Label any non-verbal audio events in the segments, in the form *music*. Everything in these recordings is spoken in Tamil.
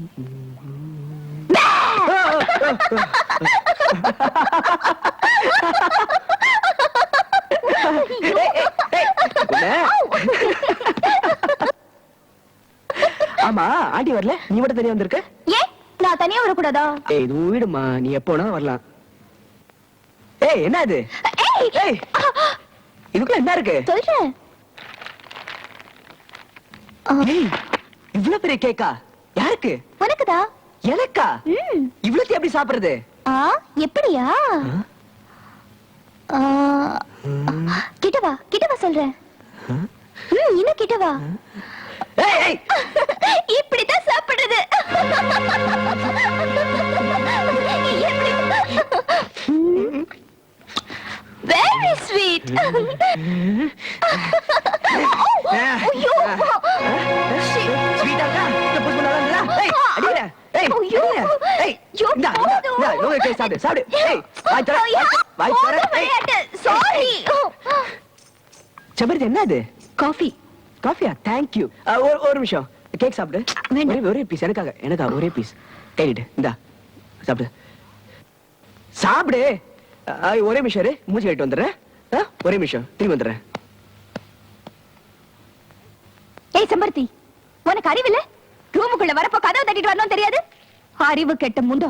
*laughs* ஆமா ஆண்டி வரல? நீ மட்டும் தனியா வந்திருக்க? ஏன்? நான் தனியா வரக்கூடாதா? ஏய் இது உன் வீடுமா நீ எப்போ வேணாலும் வரலாம். ஏய் என்ன இது ஏய் இதுக்குள்ள என்ன இருக்கு? சொல்றேன். ஏய் இவ்வளவு பெரிய கேக்கா? யாருக்கு உனக்குதா? எனக்கா இவ்வளவு எப்படி சாப்பிடுறது? ஆ எப்படியா? ஆ, கிட்ட வா கிட்ட வா சொல்றேன். இன்னும் கிட்ட வா *laughs* இப்படித்தான் சாப்பிடுறது. வெரி ஸ்வீட் *laughs* ஐயோ. ஏய் அடிடா ஏய் ஐயோ. ஏய் இந்தா இந்தா நோய் கை சாப்பிடு சாப்பிடு. ஏய் வாய் தர வாய் தர ஏய் சாரி செபர்து என்ன இது காஃபி காஃபியா தேங்க் யூ ஒரு ஒரு நிமிஷம். கேக் சாப்பிடு. வேண்டாம். ஒரே பீஸ் எனக்காக எனக்கா ஒரே பீஸ் கையிட்டு இந்தா. சாப்பிடு. சாப்பிடு. ஒரே நிமிஷம் இரு. மூஞ்சி கழிட்டு வந்துடுறேன். ஒரே நிமிஷம். திரும்பி வந்துடுறேன். ஏய் செம்பருத்தி உனக்கு அறிவில்ல? ரூமுக்குள்ள வரப்போ கதவு தட்டிட்டு வரணும் தெரியாது? அறிவு கெட்ட முண்டோ.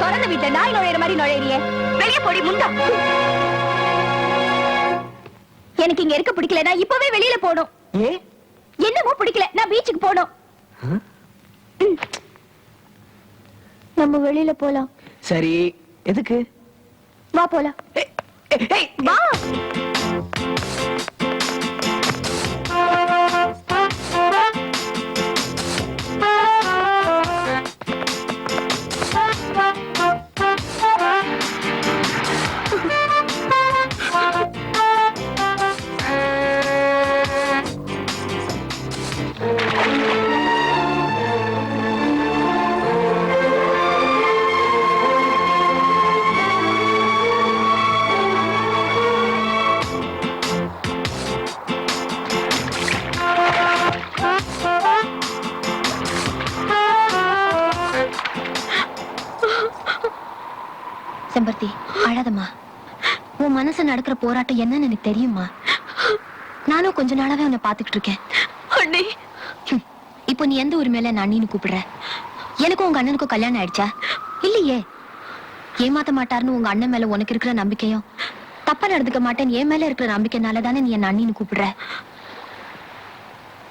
திறந்த வீட்டுல நாய் நுழையிற மாதிரி நுழையிறியே. வெளிய போடி முண்டோ. எனக்கு இங்க இருக்க பிடிக்கல நான் இப்பவே வெளியில ஏ? என்னமோ பிடிக்கல நான் பீச்சுக்கு போகணும். ஆ? ம். நம்ம வெளியில போலாம். சரி எதுக்கு? வா போலாம். வா. நடக்கிற போராட்டம் என்னன்னு எனக்கு தெரியுமா நானும் கொஞ்ச நாளாவே உன்னை பாத்துக்கிட்டு இருக்கேன். அண்ணி. இப்போ நீ எந்த உரிமையில நான் அண்ணின்னு கூப்பிடுற? எனக்கும் உங்க அண்ணனுக்கும் கல்யாணம் ஆயிடுச்சா? இல்லையே. ஏமாத்த மாட்டாருன்னு உங்க அண்ணன் மேல உனக்கு இருக்கிற நம்பிக்கையும் தப்பா நடந்துக்க மாட்டேன்னு என் மேல இருக்கிற நம்பிக்கைனால தானே நீ என்ன அண்ணின்னு கூப்பிடுற?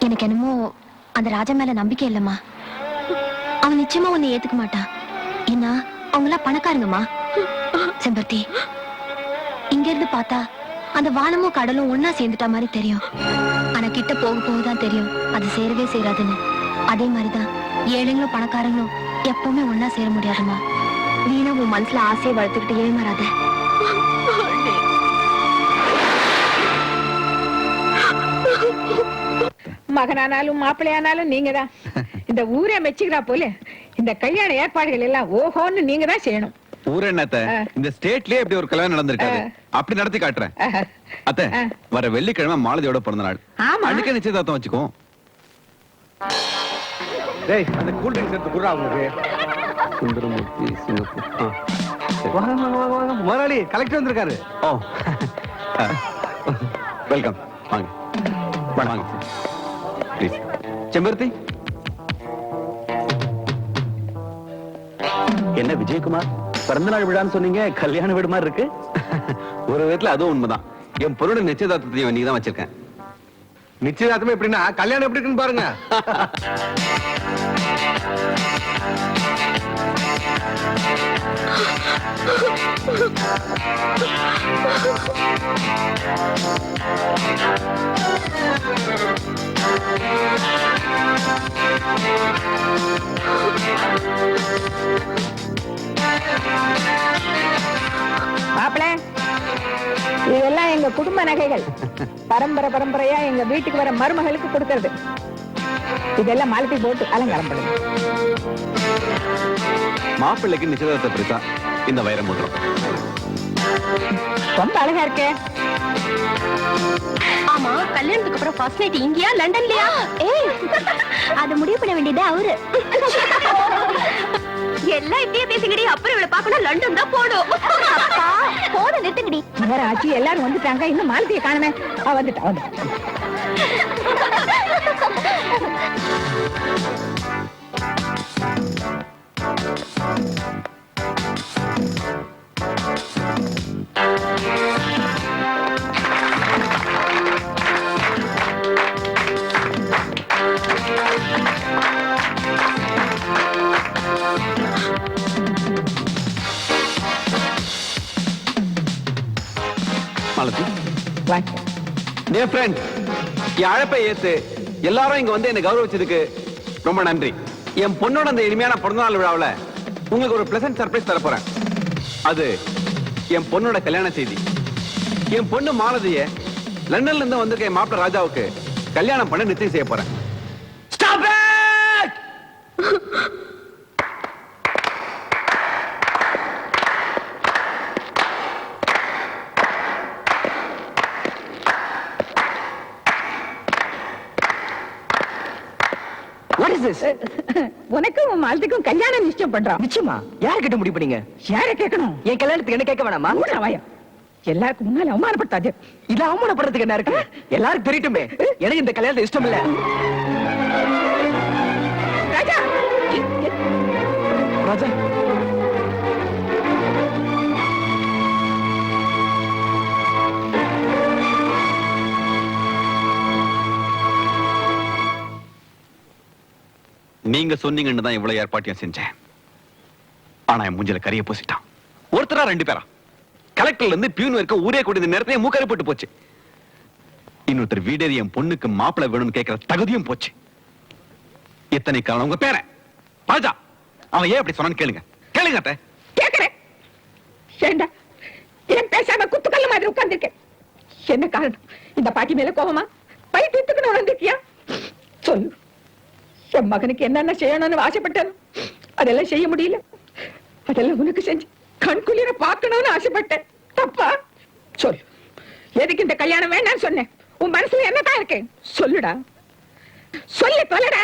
எனக்கு என்னமோ அந்த ராஜா மேல நம்பிக்கை இல்லம்மா. அவன் நிச்சயமா உன்னை ஏத்துக்க மாட்டான். ஏன்னா அவங்களாம் பணக்காரங்கம்மா. செம்பருத்தி இங்க இருந்து பார்த்தா அந்த வானமும் கடலும் ஒன்னா சேர்ந்துட்டா மாதிரி தெரியும். ஆனா கிட்ட போக போகதான் தெரியும். அது சேரவே சேராதுன்னு. அதே மாதிரிதான் ஏழைங்களும் பணக்காரங்களும் எப்பவுமே ஒன்னா சேர முடியாதுமா வீணா உன் மனசுல ஆசையை வளர்த்துக்கிட்டு ஏமாறாத. மகனானாலும் மாப்பிள்ளையானாலும் நீங்க தான் இந்த ஊரே மெச்சுக்கிறா போல. இந்த கல்யாண ஏற்பாடுகள் எல்லாம் ஓஹோன்னு நீங்க தான் செய்யணும். ஊர் என்னத்த. இந்த ஸ்டேட்லயே இப்படி ஒரு கல்யாணம் நடந்திருக்காது. ஆ. அப்படி நடத்தி காட்டுறேன். அத்தை. வர வெள்ளிக்கிழமை மாலதியோட பிறந்த நாள். அன்னைக்கே நிச்சயதார்த்தம் வச்சுக்கோ. டேய் அந்த கூல் ட்ரிங்க்ஸ் எடுத்து குடுறா உங்களுக்கு சுந்தரமூர்த்தி சிங்கப்பூர் வாங்க வாங்க வாங்க முதலாளி கலெக்டர் வந்திருக்காரு. ஓ. வெல்கம். வாங்க. வாங்க ப்ளீஸ் செம்பருத்தி. என்ன விஜயகுமார்? பிறந்த நாள் விழான்னு சொன்னீங்க கல்யாண வீடு மாதிரி இருக்கு. ஒரு விதத்துல அதுவும் உண்மைதான். என் பொருளோட நிச்சயதார்த்தத்தையும் நீ தான் வச்சிருக்கேன். நிச்சயதார்த்தமே எப்படின்னா கல்யாணம் எப்படி இருக்குன்னு பாருங்க. குடும்ப நகைகள். பரம்பரை பரம்பரையா எங்க வீட்டுக்கு வர மருமகளுக்கு கொடுக்கறது. இதெல்லாம் மாலத்தி போட்டு அலங்காரம் பண்ணுங்க. மாப்பிள்ளைக்கு நிச்சயதார்த்த பிரித்தா இந்த வைர முதிரம் ரொம்ப அழகா இருக்கே. ஆமா கல்யாணத்துக்கு அப்புறம் ஃபர்ஸ்ட் நைட் இங்கயா லண்டன்லயா? ஏய் அத முடிவு பண்ண வேண்டியது அவரு. எல்லாம் இந்தியா பேசுங்கடி. அப்புறம் இவளை பார்க்கணும் லண்டன் தான் போடும் அப்பா போன நிறுத்துங்கடி. வேற ஆச்சு எல்லாரும் வந்துட்டாங்க. இன்னும் மாலத்தியை காணுமே. அவ வந்துட்டா வந்துட்டா. டே ஃப்ரெண்ட் என் அழைப்பை ஏத்து எல்லாரும் இங்க வந்து என்ன கௌரவிச்சதுக்கு ரொம்ப நன்றி. என் பொண்ணோட அந்த இனிமையான பிறந்தநாள் விழாவில் உங்களுக்கு ஒரு பிளசன்ட் சர்ப்ரைஸ் தர போறேன். அது என் பொண்ணோட கல்யாண செய்தி. என் பொண்ணு மாலதிய லண்டன்ல இருந்து வந்திருக்க என் மாப்பிள்ள ராஜாவுக்கு கல்யாணம் பண்ண நிச்சயம் செய்ய போறேன். வாட் இஸ் *laughs* உனக்கும் உன் மாலத்திக்கும் கல்யாணம் நிச்சயம் பண்றான் நிச்சயமா? யார்கிட்ட முடிவு பண்ணீங்க? யார கேட்கணும்? என் கல்யாணத்துக்கு என்ன கேட்க வேணாமா? வாயா. எல்லாருக்கும் முன்னால அவமானப்படுத்தாது. இது அவமானப்படுறதுக்கு என்ன இருக்கு? *laughs* எல்லாரும் தெரியட்டுமே. எனக்கு இந்த கல்யாணத்தை இஷ்டம் இல்ல ராஜா! ராஜா! நீங்க சொன்னீங்கன்னு தான் இவ்வளவு ஏற்பாட்டையும் செஞ்சேன். ஆனா என் மூஞ்சில கரிய பூசிட்டான். ஒருத்தரா ரெண்டு பேரா. கலெக்டர்ல இருந்து பியூன் வரைக்கும் ஊரே கூடிய நேரத்தையும் நேரத்தையே மூக்கறிப்பட்டு போச்சு. இன்னொருத்தர் வீடேறி என் பொண்ணுக்கு மாப்பிள்ளை வேணும்னு கேட்கிற தகுதியும் போச்சு. எத்தனை காரணம்? உங்க பேர? ராஜா. அவன் ஏன் அப்படி சொன்னான்னு கேளுங்க. கேளுங்க அத்தை. கேக்குறேன். ஏண்டா? ஏன் பேசாம குத்துக்கல்ல மாதிரி உட்கார்ந்துருக்கேன்? என்ன காரணம்? இந்த பாட்டி மேல கோபமா பை நான் வந்திருக்கியா சொல்லு. என் மகனுக்கு என்னென்ன செய்யணும்னு ஆசைப்பட்டேன்? அதெல்லாம் செய்ய முடியல. அதெல்லாம் உனக்கு செஞ்சு கண்குளிர பார்க்கணும்னு ஆசைப்பட்டேன். தப்பா? சொல்லு எதுக்கு இந்த கல்யாணம் வேண்டாம்னு சொன்னேன்? உன் மனசுல என்னதான் இருக்கேன் சொல்லுடா. சொல்லி தொலைடா.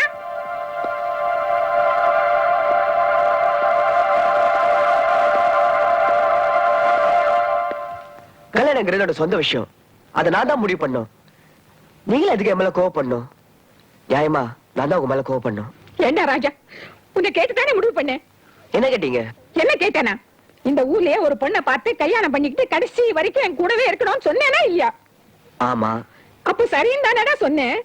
கல்யாணங்கிறது என்னோட சொந்த விஷயம். அதை நான் தான் முடிவு பண்ணும். நீங்களும் அதுக்கு என் மேல கோவம் நியாயமா? நான் தான் உங்க மேல கோவம் பண்ணும் ஏண்டா ராஜா? உன்னை கேட்டுதானே முடிவு பண்ணேன்? என்ன கேட்டீங்க? என்ன கேட்டேனா? இந்த ஊர்லயே ஒரு பொண்ணை பார்த்து கல்யாணம் பண்ணிக்கிட்டு கடைசி வரைக்கும் என் கூடவே இருக்கணும்னு சொன்னேனா இல்லையா? ஆமா. அப்ப சரின்னு தானடா சொன்னேன்.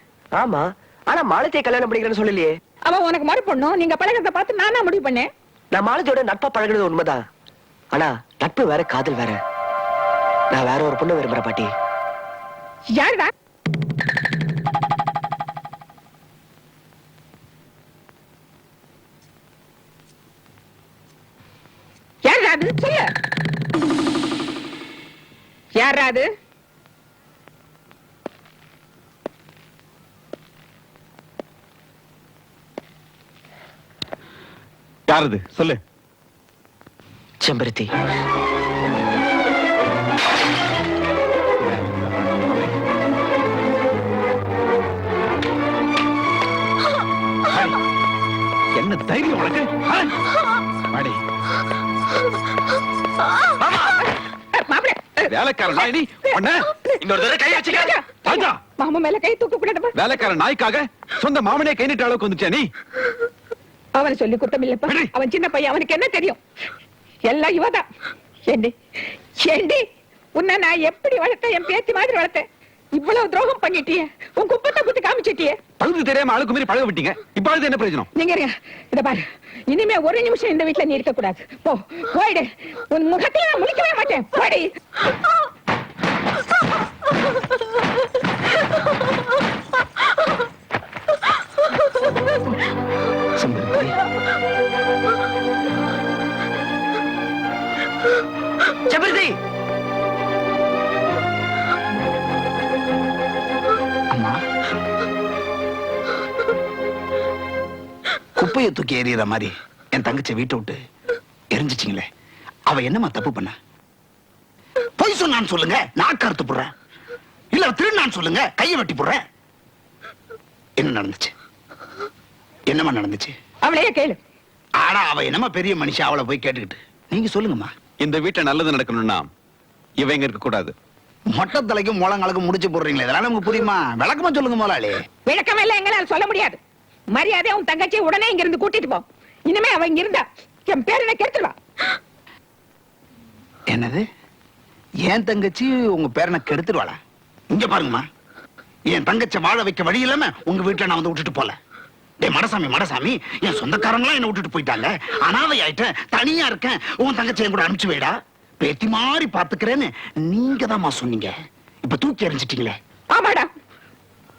ஆமா. ஆனா மாலத்தியை கல்யாணம் பண்ணிக்கிறேன்னு சொல்லலையே. அவ உனக்கு மறு பொண்ணும். நீங்க பழகிறத பார்த்து நானா முடிவு பண்ணேன். நான் மாலத்தியோட நட்பா பழகுறது உண்மைதான். ஆனா நட்பு வேற காதல் வேற. நான் வேற ஒரு பொண்ணு விரும்புறேன் பாட்டி. யாருடா? யாருடா அது சொல்லு. யாருடா அது யாரது? சொல்லு. செம்பருத்தி. என்ன தைரியம் உனக்கு? ஆ? வாடி. மாப்பிள வேலைக்கார நாய் நீ. உன்னை இன்னொரு தடவை கை வச்சுக்க ராஜா மாமா மேல கை தூக்க கூடாதுப்பா வேலைக்கார நாய்க்காக சொந்த மாமனே கை நீட்ட அளவுக்கு வந்துச்சா நீ. அவனை சொல்லி குத்தம் இல்லப்பா. அவன் சின்ன பையன். அவனுக்கு என்ன தெரியும்? எல்லாம் இவதான். ஏண்டி? ஏண்டி? உன்னை நான் எப்படி வளர்த்தேன்? என் பேத்தி மாதிரி வளர்த்தேன். இவ்வளவு துரோகம் பண்ணிட்டியே? உன் குப்பத்தை குத்தி காமிச்சிட்டியே? பகுதி தெரியாம ஆளுக்கு மீறி பழக விட்டீங்க. இப்ப அழுது என்ன பிரயோஜனம்? நீங்க இத பாரு. இனிமே ஒரு நிமிஷம் இந்த வீட்டுல நீ இருக்க கூடாது போ. போயிடு. உன் முகத்துல நான் முழிக்கவே மாட்டேன். போடி. செம்பருத்தி குப்பையை தூக்கி எறிகிற மாதிரி என் தங்கச்சி வீட்டை விட்டு எரிஞ்சிச்சிங்களே. அவ என்னம்மா தப்பு பண்ண? திருடனான்னு சொல்லுங்க நாக்கு அறுத்து போடுறேன். இல்ல திருடனான்னு சொல்லுங்க கையை வெட்டி போடுறேன். என்ன நடந்துச்சு? என்னம்மா நடந்துச்சு? அவளையே கேளு. ஆனா அவ என்னம்மா பெரிய மனுஷன் அவளை போய் கேட்டுக்கிட்டு. நீங்க சொல்லுங்கம்மா. இந்த வீட்டுல நல்லது நடக்கணும்னா இவ இங்க இருக்க கூடாது. மொட்டை தலைக்கும் முழங்களுக்கு முடிச்சு போடுறீங்களே இதெல்லாம் நமக்கு புரியுமா? விளக்கமா சொல்லுங்க முதலாளி. விளக்கமெல்லாம் எங்களால சொல்ல முடியாது. மரியாதை உன் தங்கச்சி உடனே இங்க இருந்து கூட்டிட்டு போ. இனிமே அவ இங்க இருந்தா என் பேரனை கெடுத்துடுவா என்னது? என் தங்கச்சி உங்க பேரனை கெடுத்துருவாளா? இங்க பாருங்கம்மா. என் தங்கச்சி வாழ வைக்க வழி இல்லாம உங்க வீட்டுல நான் வந்து விட்டுட்டு போல. டேய் மடசாமி மடசாமி என் சொந்தக்காரங்களாம் என்ன விட்டுட்டு போயிட்டாங்க. அனாதை ஆயிட்டேன் தனியா இருக்கேன். உன் தங்கச்சி என் கூட அனுப்பிச்சு வைடா. பேத்தி மாதிரி பாத்துக்கிறேன்னு நீங்க தான் சொன்னீங்க. இப்ப தூக்கி எறிஞ்சிட்டீங்களே. ஆமாடா.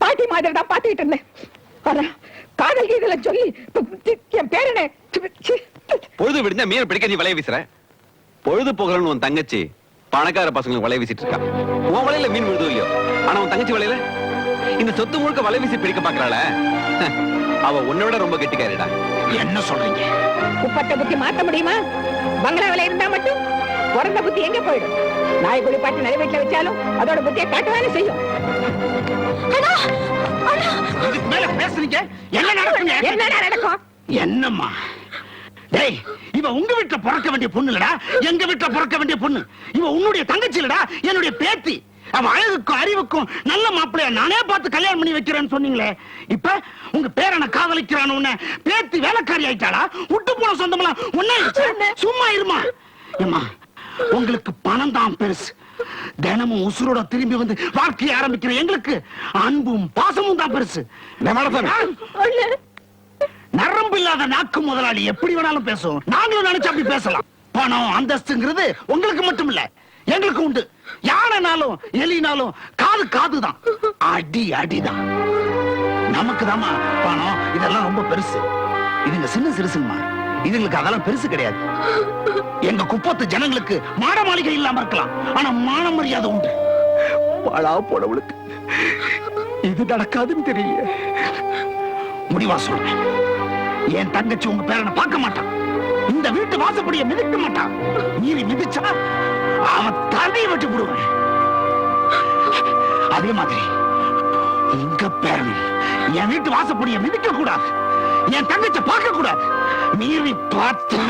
பாட்டி மாதிரி தான் பாத்துக்கிட்டு இருந்தேன். காதல் கீதல சொல்லி என் பேரனை சி, பொழுது விடிஞ்சா மீன் பிடிக்க நீ வலைய வீசுற? பொழுது போகலன்னு உன் தங்கச்சி பணக்கார பசங்களுக்கு வலை வீசிட்டு இருக்கா. உன் வலையில மீன் விழுதோ இல்லையோ? ஆனா உன் தங்கச்சி வலையில? இந்த சொத்து முழுக்க வலை வீசி பிடிக்க பாக்குறாள அவ உன்னை விட ரொம்ப கெட்டிக்காரிடா. என்ன சொல்றீங்க? குப்பத்தை புத்தி மாத்த முடியுமா? பங்களாவில இருந்தா மட்டும் பிறந்த புத்தி எங்க போயிடும்? நாய் குளிப்பாட்டி நல்ல வீட்டுல வச்சாலும் அதோட புத்தியை காட்டுவானே செய்யும். இதுக்கு மேல பேசுறீங்க? என்ன நடக்குங்க? என்னடா நடக்கும்? என்னம்மா? டேய் இவ உங்க வீட்டுல பிறக்க வேண்டிய பொண்ணு இல்லடா. எங்க வீட்டுல பிறக்க வேண்டிய பொண்ணு? இவ உன்னுடைய தங்கச்சி இல்லடா என்னுடைய பேத்தி. அவ அழகுக்கும் அறிவுக்கும் நல்ல மாப்பிள்ளைய நானே பார்த்து கல்யாணம் பண்ணி வைக்கிறேன்னு சொன்னீங்களே. இப்ப உங்க பேரனை காதலிக்கிறான உன்ன பேத்தி வேலைக்காரி ஆயிட்டாளா? விட்டு போன சொந்தமெல்லாம் ஒண்ணே சும்மா இருமா. ஏம்மா உங்களுக்கு பணம் தான் பெருசு. தினமும் உசுரோட திரும்பி வந்து வாழ்க்கையை ஆரம்பிக்கிற எங்களுக்கு அன்பும் பாசமும் தான் பெருசு. நரம்பு இல்லாத நாக்கு முதலாளி எப்படி வேணாலும் பேசும். நாங்களும் நினைச்சு அப்படி பேசலாம். பணம் அந்தஸ்துங்கிறது உங்களுக்கு மட்டும் இல்ல எங்களுக்கு உண்டு. யானைனாலும் எலினாலும் காது காதுதான். அடி அடிதான். நமக்கு தாமா பணம் இதெல்லாம் ரொம்ப பெருசு. இதுங்க சின்ன சிறுசுங்கம்மா இதுங்களுக்கு அதெல்லாம் பெருசு கிடையாது. எங்க குப்பத்து ஜனங்களுக்கு மாட மாளிகை இல்லாம இருக்கலாம். ஆனா மான மரியாதை உண்டு. பாழா போனவளுக்கு இது நடக்காதுன்னு தெரியல. முடிவா சொல்றேன். என் தங்கச்சி உங்க பேரனை பார்க்க மாட்டான். இந்த வீட்டு வாசப்படியை மிதிக்க மாட்டான். மீறி மிதிச்சா அவன் தலையை வெட்டி விடுவேன் அதே மாதிரி உங்க பேரன் என் வீட்டு வாசப்படியை மிதிக்க கூடாது. என் தங்கச்சை பார்க்க கூடாது மீறி பார்த்தா